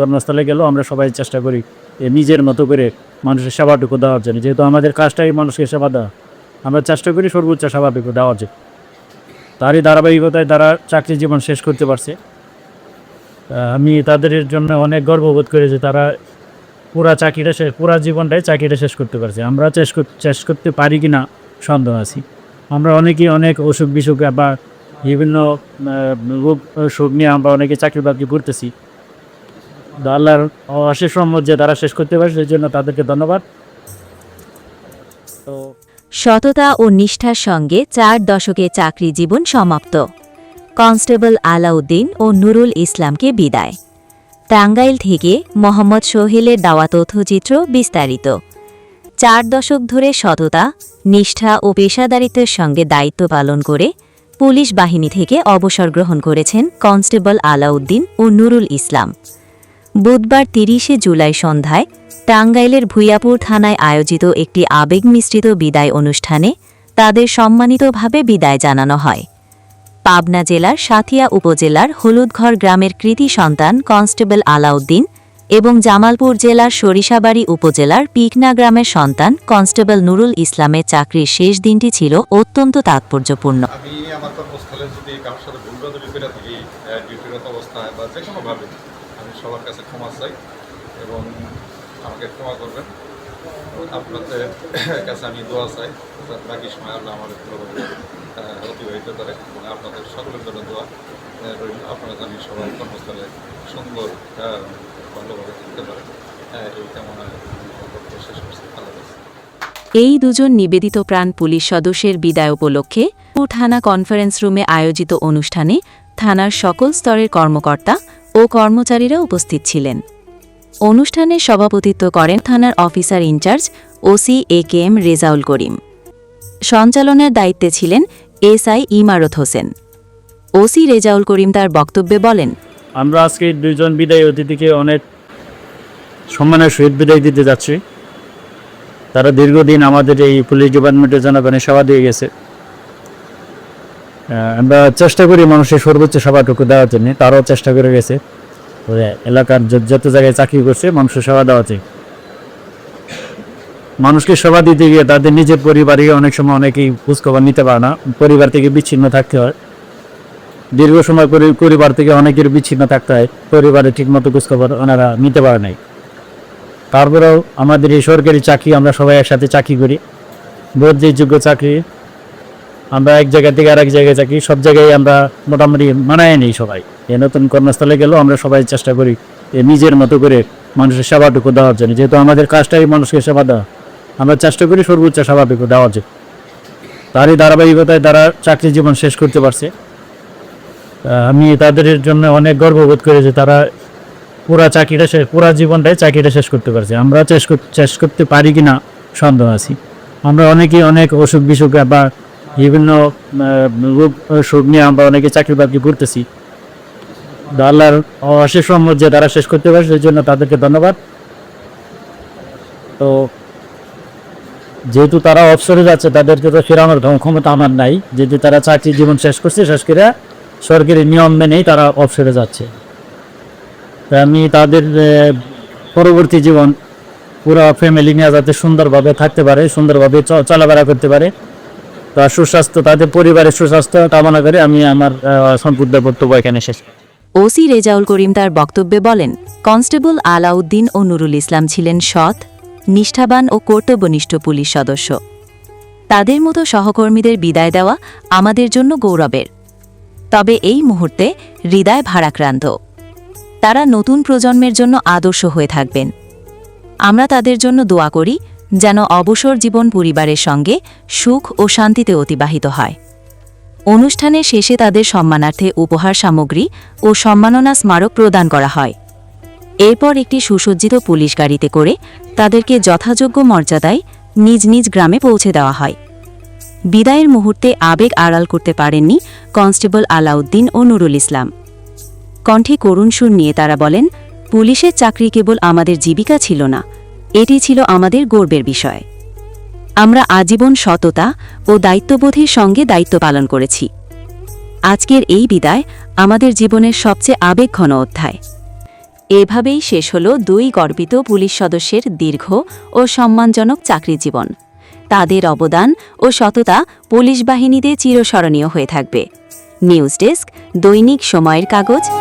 কর্মস্থলে গেলেও আমরা সবাই চেষ্টা করি নিজের মতো করে মানুষের সেবাটুকু দেওয়ার জন্য। যেহেতু আমাদের কাজটাই মানুষকে সেবা দেওয়া, আমরা চেষ্টা করি সর্বোচ্চ সেবাটুকু দেওয়ার জন্য। তারই ধারাবাহিকতায় তারা চাকরি জীবন শেষ করতে পারছে। আমি তাদের জন্য অনেক গর্ববোধ করি যে তারা পুরা চাকরিটা শেষ পুরা জীবনটাই চাকরিটা শেষ করতে পারছে। আমরা শেষ শেষ করতে পারি কি না সন্দেহ আছি। আমরা অনেকেই অনেক অসুখ বিসুখ বা বিভিন্ন রোগ সুখ নিয়ে আমরা অনেকে চাকরি বাকরি করতেছি। আল্লাহর অশেষ রহমত যে তারা শেষ করতে পারছে, সেই জন্য তাদেরকে ধন্যবাদ। সততা ও নিষ্ঠার সঙ্গে চার দশকে চাকরি জীবন সমাপ্ত। কনস্টেবল আলাউদ্দিন ও নুরুল ইসলামকে বিদায়। টাঙ্গাইল থেকে মোহাম্মদ সোহেলের দেওয়া তথ্যচিত্র বিস্তারিত। চার দশক ধরে সততা, নিষ্ঠা ও পেশাদারিত্বের সঙ্গে দায়িত্ব পালন করে পুলিশ বাহিনী থেকে অবসর গ্রহণ করেছেন কনস্টেবল আলাউদ্দিন ও নুরুল ইসলাম। বুধবার তিরিশে জুলাই সন্ধ্যায় টাঙ্গাইলের ভুইয়াপুর থানায় আয়োজিত একটি আবেগ মিশ্রিত বিদায় অনুষ্ঠানে তাদের সম্মানিতভাবে বিদায় জানানো হয়। পাবনা জেলার সাথিয়া উপজেলার হলুদঘর গ্রামের কৃতি সন্তান কনস্টেবল আলাউদ্দিন এবং জামালপুর জেলার সরিষাবাড়ি উপজেলার পিকনা গ্রামের সন্তান কনস্টেবল নুরুল ইসলামের চাকরির শেষ দিনটি ছিল অত্যন্ত তাৎপর্যপূর্ণ। আমি আমার কর্মস্থলে যদি কারোর সাথে ভুল বাদলি থাকি ডিউটিরত অবস্থায় বা যে কোনোভাবে আমি সবার কাছে ক্ষমা চাই এবং আমাকে ক্ষমা করবেন আপনাদের কাছে আমি দোয়া চাই বাকি সময় আল্লাহ আমার আহ, অতিবাহিত করে এবং আপনাদের সকলের জন্য দোয়া। আপনারা জানি সবাই কর্মস্থলে সুন্দর ভালোভাবে থাকতে পারে এই বক্তব্য শেষ করছি আল্লাহ। এই দুজন নিবেদিত প্রাণ পুলিশ সদস্যের বিদায় উপলক্ষে পুর থানা কনফারেন্স রুমে আয়োজিত অনুষ্ঠানে থানার সকল স্তরের কর্মকর্তা ও কর্মচারীরা উপস্থিত ছিলেন। অনুষ্ঠানে সভাপতিত্ব করেন থানার officer in-charge OC A K M Rezaul Karim. সঞ্চালনের দায়িত্বে ছিলেন এসআই ইমারত হোসেন। ওসি রেজাউল করিম তার বক্তব্যে বলেন, আমরা আজকে দুইজন বিদায়ী অতিথিকে অনেক সম্মানের সহিত বিদায় দিতে যাচ্ছি। তারা দীর্ঘদিন আমাদের এই পুলিশ ডিপার্টমেন্টের জনগণের সেবা দিয়ে গেছে। আমরা চেষ্টা করি মানুষের সর্বোচ্চ সেবাটুকু দেওয়ার জন্য। তারাও চেষ্টা করে গেছে। এলাকার যত- জায়গায় চাকরি করছে, মানুষের সেবা দেওয়া চাই মানুষকে সেবা দিতে গিয়ে তাদের নিজের পরিবারে অনেক সময় অনেকেই খোঁজখবর নিতে পারে না। পরিবার থেকে বিচ্ছিন্ন থাকতে হয়। দীর্ঘ সময় পরি- পরিবার থেকে অনেকের বিচ্ছিন্ন থাকতে হয়। পরিবারে ঠিকমতো খোঁজখবর ওনারা নিতে পারে নাই। তারপরেও আমাদের এই সরকারি চাকরি আমরা সবাই একসাথে চাকরি করি। যোগ্য চাকরি আমরা এক জায়গা থেকে আরেক জায়গায় থাকি, সব জায়গায় আমরা মোটামুটি মানায় নিই সবাই। এই নতুন কর্মস্থলে গেলেও আমরা সবাই চেষ্টা করি নিজের মতো করে মানুষের সেবাটুকু দেওয়ার জন্য। যেহেতু আমাদের কাজটাই মানুষকে সেবা দেওয়া, আমরা চেষ্টা করি সর্বোচ্চ সেবাটুকু দেওয়ার জন্য। তারই ধারাবাহিকতায় তারা চাকরি জীবন শেষ করতে পারছে। আমি তাদের জন্য অনেক গর্ববোধ করি যে তারা পুরা চাকরিটা শেষ পুরা জীবনটাই চাকরিটা শেষ করতে পারছে। আমরা শেষ শেষ করতে পারি কি না সন্দেহ আছি। আমরা অনেকেই অনেক অসুখ বিসুখ বা বিভিন্ন রোগ নিয়ে আমরা অনেকে চাকরি বাকরি করতেছি। আল্লাহর অশেষ রহমত যে তারা শেষ করতে পারে, সেই জন্য তাদেরকে ধন্যবাদ। তো যেহেতু তারা অবসরে যাচ্ছে, তাদেরকে তো ফেরানোর ক্ষম- ক্ষমতা আমার নাই। যেহেতু তারা চাকরি জীবন শেষ করছে, শেষ করে সরকারি নিয়ম মেনেই তারা অবসরে যাচ্ছে। তা আমি তাদের পরবর্তী জীবন পুরো ফ্যামিলি নিয়ে যাতে সুন্দরভাবে থাকতে পারে, সুন্দরভাবে চলাফেরা করতে পারে। সুস্বাস্থ্য, তাদের পরিবারের সুস্বাস্থ্য কামনা করে আমি আমার সম্পূর্ণ বক্তব্য এখানে শেষ ওসি রেজাউল করিম তার বক্তব্যে বলেন, কনস্টেবল আলাউদ্দিন ও নুরুল ইসলাম ছিলেন সৎ, নিষ্ঠাবান ও কর্তব্যনিষ্ঠ পুলিশ সদস্য। তাদের মতো সহকর্মীদের বিদায় দেওয়া আমাদের জন্য গৌরবের। তবে এই মুহূর্তে হৃদয় ভারাক্রান্ত। তারা নতুন প্রজন্মের জন্য আদর্শ হয়ে থাকবেন। আমরা তাদের জন্য দোয়া করি যেন অবসর জীবন পরিবারের সঙ্গে সুখ ও শান্তিতে অতিবাহিত হয়। অনুষ্ঠানের শেষে তাদের সম্মানার্থে উপহার সামগ্রী ও সম্মাননা স্মারক প্রদান করা হয়। এরপর একটি সুসজ্জিত পুলিশ গাড়িতে করে তাদেরকে যথাযোগ্য মর্যাদায় নিজ নিজ গ্রামে পৌঁছে দেওয়া হয়। বিদায়ের মুহূর্তে আবেগ আড়াল করতে পারেননি কনস্টেবল আলাউদ্দিন ও নুরুল ইসলাম। কণ্ঠে করুণ সুর নিয়ে তারা বলেন, পুলিশের চাকরি কেবল আমাদের জীবিকা ছিল না এটি ছিল আমাদের গর্বের বিষয়। আমরা আজীবন সততা ও দায়িত্ববোধের সঙ্গে দায়িত্ব পালন করেছি। আজকের এই বিদায় আমাদের জীবনের সবচেয়ে আবেগঘন অধ্যায়। এভাবেই শেষ হল দুই গর্বিত পুলিশ সদস্যের দীর্ঘ ও সম্মানজনক চাকরি জীবন। তাদের অবদান ও সততা পুলিশ বাহিনীতে চিরস্মরণীয় হয়ে থাকবে। নিউজ ডেস্ক দৈনিক সময়ের কাগজ